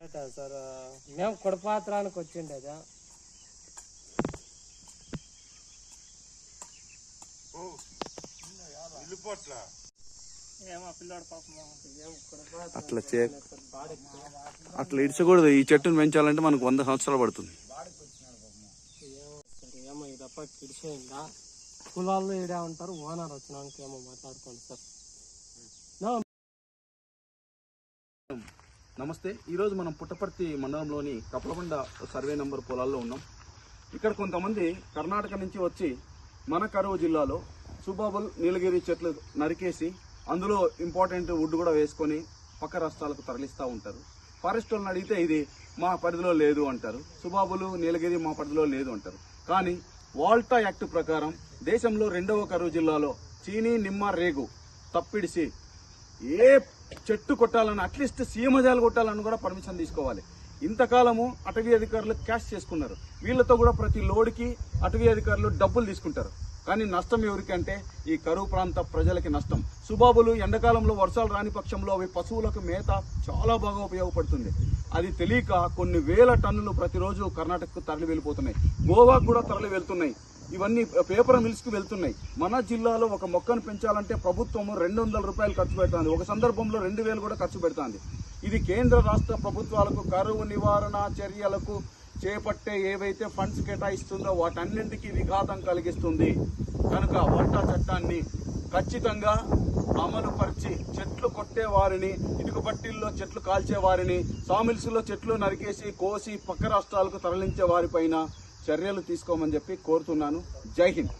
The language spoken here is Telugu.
సార్ మేము కుడపాత్రానికి కుడపాత్ర అట్లా చే అట్లా ఇడ్చకూడదు. ఈ చెట్టును పెంచాలంటే మనకు వంద సంవత్సరాలు పడుతుంది. ఏమో ఈ తప్ప కులాల్లో ఈడే ఉంటారు ఓనర్ వచ్చినానికి ఏమో మాట్లాడుకోండి సార్. నా నమస్తే. ఈరోజు మనం పుట్టపర్తి మండలంలోని కప్పలబండ సర్వే నంబర్ పొలాల్లో ఉన్నాం. ఇక్కడ కొంతమంది కర్ణాటక నుంచి వచ్చి మన కరువు జిల్లాలో సుబాబుల్ నీలగిరి చెట్లు నరికేసి అందులో ఇంపార్టెంట్ వుడ్ కూడా వేసుకొని పక్క రాష్ట్రాలకు తరలిస్తూ ఉంటారు. ఫారెస్ట్ వాళ్ళని అడిగితే ఇది మా పరిధిలో లేదు అంటారు. సుబాబులు నీలగిరి మా పరిధిలో లేదు అంటారు. కానీ వాల్టా యాక్ట్ ప్రకారం దేశంలో రెండవ కరువు జిల్లాలో చీనీ నిమ్మ రేగు తప్పిడిసి ఏ చెట్టు కొట్టాలని అట్లీస్ట్ సీమజాలు కొట్టాలని కూడా పర్మిషన్ తీసుకోవాలి. ఇంతకాలము అటవీ అధికారులు క్యాష్ చేసుకున్నారు. వీళ్ళతో కూడా ప్రతి లోడ్కి అటవీ అధికారులు డబ్బులు తీసుకుంటారు. కానీ నష్టం ఎవరికి అంటే ఈ కరువు ప్రాంత ప్రజలకి నష్టం. సుబాబులు ఎండాకాలంలో వర్షాలు రాని పక్షంలో అవి పశువులకు మేత చాలా బాగా ఉపయోగపడుతుంది. అది తెలియక కొన్ని వేల టన్నులు ప్రతిరోజు కర్ణాటకకు తరలి వెళ్ళిపోతున్నాయి గోవాకు కూడా తరలి వెళ్తున్నాయి ఇవన్నీ పేపర్ మిల్స్కి వెళ్తున్నాయి. మన జిల్లాలో ఒక మొక్కను పెంచాలంటే ప్రభుత్వం రెండు వందల రూపాయలు ఖర్చు పెడుతుంది. ఒక సందర్భంలో రెండు వేలు కూడా ఖర్చు పెడుతుంది. ఇది కేంద్ర రాష్ట్ర ప్రభుత్వాలకు కరువు నివారణ చర్యలకు చేపట్టే ఏవైతే ఫండ్స్ కేటాయిస్తుందో వాటన్నింటికీ విఘాతం కలిగిస్తుంది. కనుక వంట చట్టాన్ని ఖచ్చితంగా అమలు పరిచి చెట్లు కొట్టే వారిని ఇటుక పట్టిల్లో చెట్లు కాల్చే వారిని సామిల్స్లో చెట్లు నరికేసి కోసి పక్క రాష్ట్రాలకు తరలించే వారిపైన చర్యలు తీసుకోమని చెప్పి కోరుతున్నాను. జై హింద్.